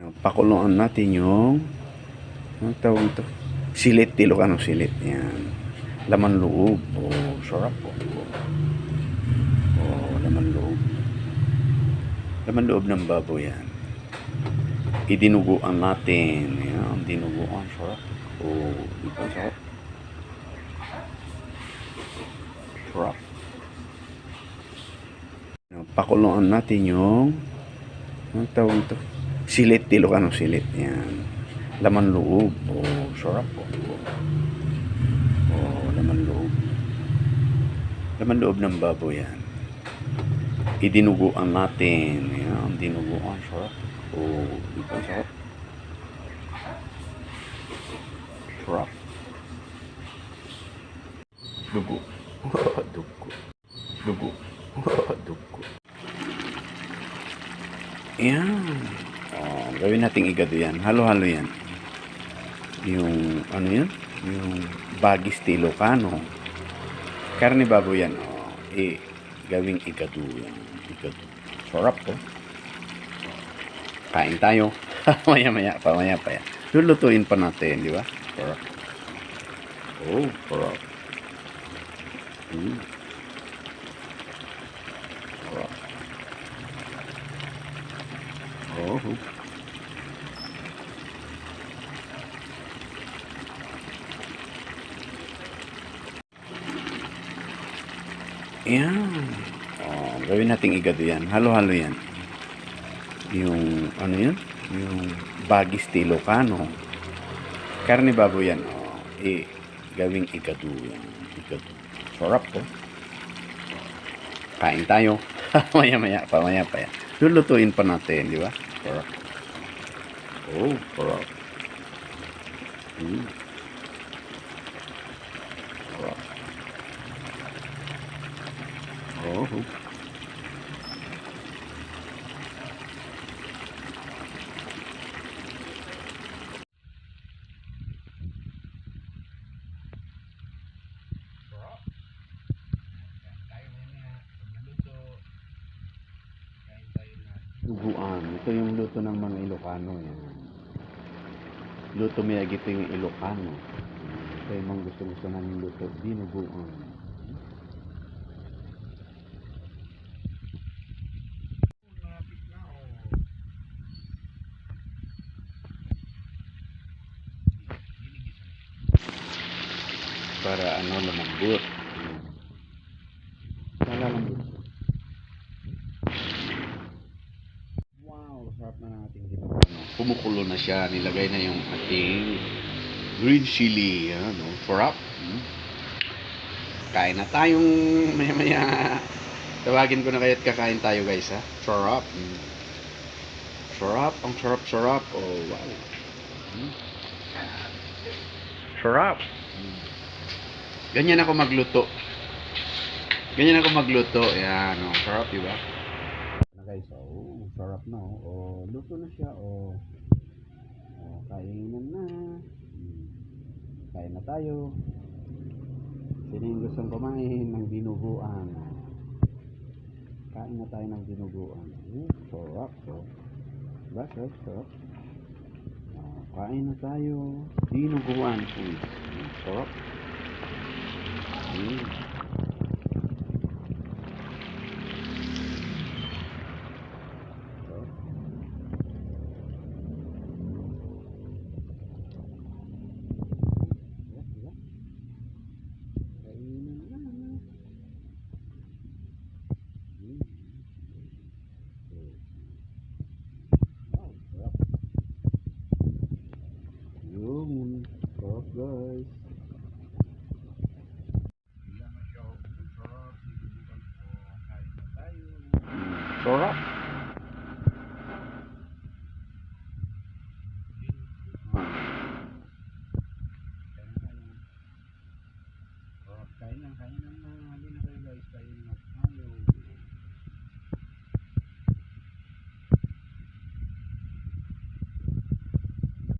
Pakuluan natin yung ang tawag ito? Silit, Ilocano silit. Yan. Laman loob. Oh, sarap po. Oh, laman loob. Laman loob ng baboy yan. Idinuguan natin. Yan, dinuguan. Sarap. Oh, di ba sarap? Sarap. Pakuluan natin yung ang tawag ito? Silit, Ilocano silit. Yan. Laman loob. Oh, sarap po. Oh, laman loob. Laman loob ng baboy yan. Idinuguan natin. Yan, dinuguan. Sarap. Oh, di ba sarap? Sarap. Dugo. Dugo. Dugo. Dugo. Yan. Oh, gawin nating igado yan. Halo-halo yan. Yung, ano yan? Yung bagis tilokano. Karne baboy yan. Oh, eh, gawing igado yan. Igado. Sarap to. Kain tayo. Maya-maya pa, maya pa yan. Lulutuin pa natin, di ba? Sarap. Oh, sarap. Mm. Sarap. Oh. Yan. Oh, gawin nating igado yan. Halo-halo yan. Yung, ano yun? Yung bagis tilokano. Karne baboy yan. Oh, eh, gawing igado yan. Igado. Sarap to. Kain tayo. Maya-maya pa, maya pa yan. Lulutuin pa natin, di ba? Sarap. Oh, sarap. Mm. Sarap. Oh. Duguan. Ito yung luto ng mga Ilocano. Yan. Luto miyagi ito yung Ilocano. Yung mga gusto-gusto namin luto. Dinuguan. Para ano lumambot. Para lambot. Wow, sarap na ng ating ginagawa. No? Kumukulo na siya. Nilagay na yung ating green chili. Ano, sarap. Hmm. Kain na tayong maya maya. Tawagin ko na kaya't kakain tayo guys ha. Sarap. Hmm. Sarap. Ang sarap sarap. Oh wow. Hmm. Sarap. Ganyan ako magluto. Ganyan ako magluto. Yan. Oh, sarap diba? na guys. Oh, sarap na oh. oh luto na siya oh. oh kainan na. Hmm. Kain na tayo. Sino yung gustong kumain ng dinuguan? Kain na tayo ng dinuguan. Hmm, sarap oh. Diba, sarap, sarap. Oh, kain na tayo. Dinuguan. Hmm, hmm, sarap. Hmm.